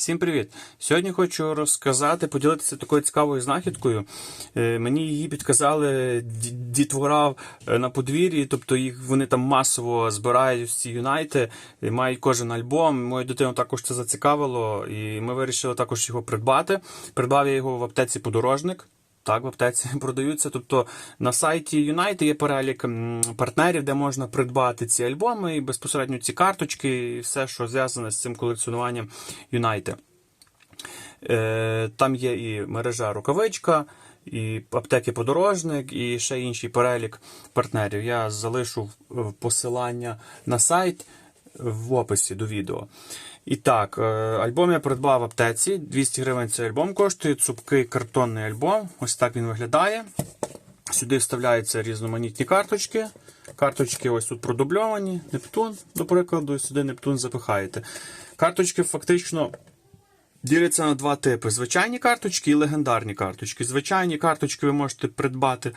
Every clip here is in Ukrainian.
Всім привіт! Сьогодні хочу розказати, поділитися такою цікавою знахідкою. Е, Мені її підказали ді- дітвора е, на подвір'ї, тобто їх вони там масово збирають ці юнайти, мають кожен альбом. Мою дитину також це зацікавило, і ми вирішили також його придбати. Придбав я його в аптеці подорожник. Так, в аптеці продаються. Тобто на сайті United є перелік партнерів, де можна придбати ці альбоми і безпосередньо ці карточки, і все, що зв'язане з цим колекціонуванням United. Е, Там є і мережа рукавичка, і аптеки подорожник, і ще інший перелік партнерів. Я залишу посилання на сайт в описі до відео. І так, е, альбом я придбав в аптеці. 200 гривень цей альбом коштує. Цупкий картонний альбом. Ось так він виглядає. Сюди вставляються різноманітні карточки. Карточки ось тут продубльовані. Нептун, до прикладу, сюди Нептун запихаєте. Карточки фактично діляться на два типи: звичайні карточки і легендарні карточки. Звичайні карточки ви можете придбати.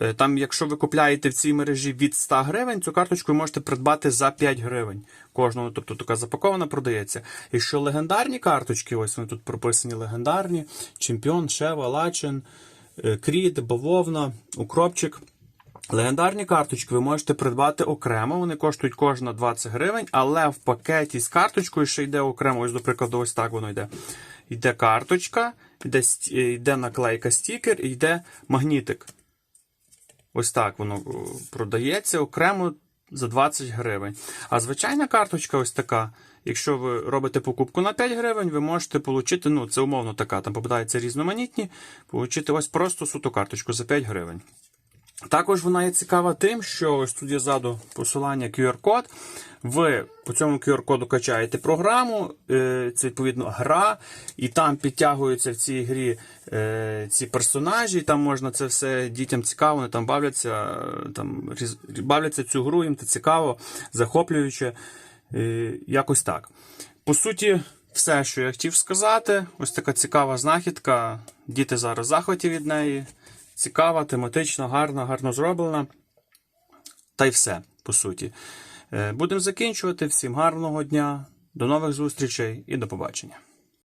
е, Там, якщо ви купляєте в цій мережі від 100 гривень, цю карточку ви можете придбати за 5 гривень. Кожного, тобто така запакована продається. Якщо легендарні карточки, ось вони тут прописані легендарні: Чемпіон, Шева, Лачин, е, Кріт, Бавовна, Укропчик. Легендарні карточки ви можете придбати окремо, вони коштують кожна 20 гривень, але в пакеті з карточкою ще йде окремо. Ось, до ось так воно йде. Йде карточка, йде, е, йде наклейка стікер і йде магнітик. Ось так воно продається окремо за 20 гривень. А звичайна карточка ось така. Якщо ви робите покупку на 5 гривень, ви можете отримати, ну це умовно така, там попадаються різноманітні, отримати ось просто суту карточку за 5 гривень. Також вона є цікава тим, що ось тут є ззаду посилання QR-код. Ви по цьому QR-коду качаєте програму, е, це відповідно гра, і там підтягуються в цій грі е, ці персонажі. Там можна це все дітям цікаво, вони там бавляться, е, там бавляться цю гру, їм це цікаво, захоплююче. Якось так. По суті, все, що я хотів сказати. Ось така цікава знахідка. Діти зараз захваті від неї. Цікава, тематична, гарна, гарно зроблена. Та й все, по суті. Е, Будемо закінчувати. Всім гарного дня, до нових зустрічей і до побачення.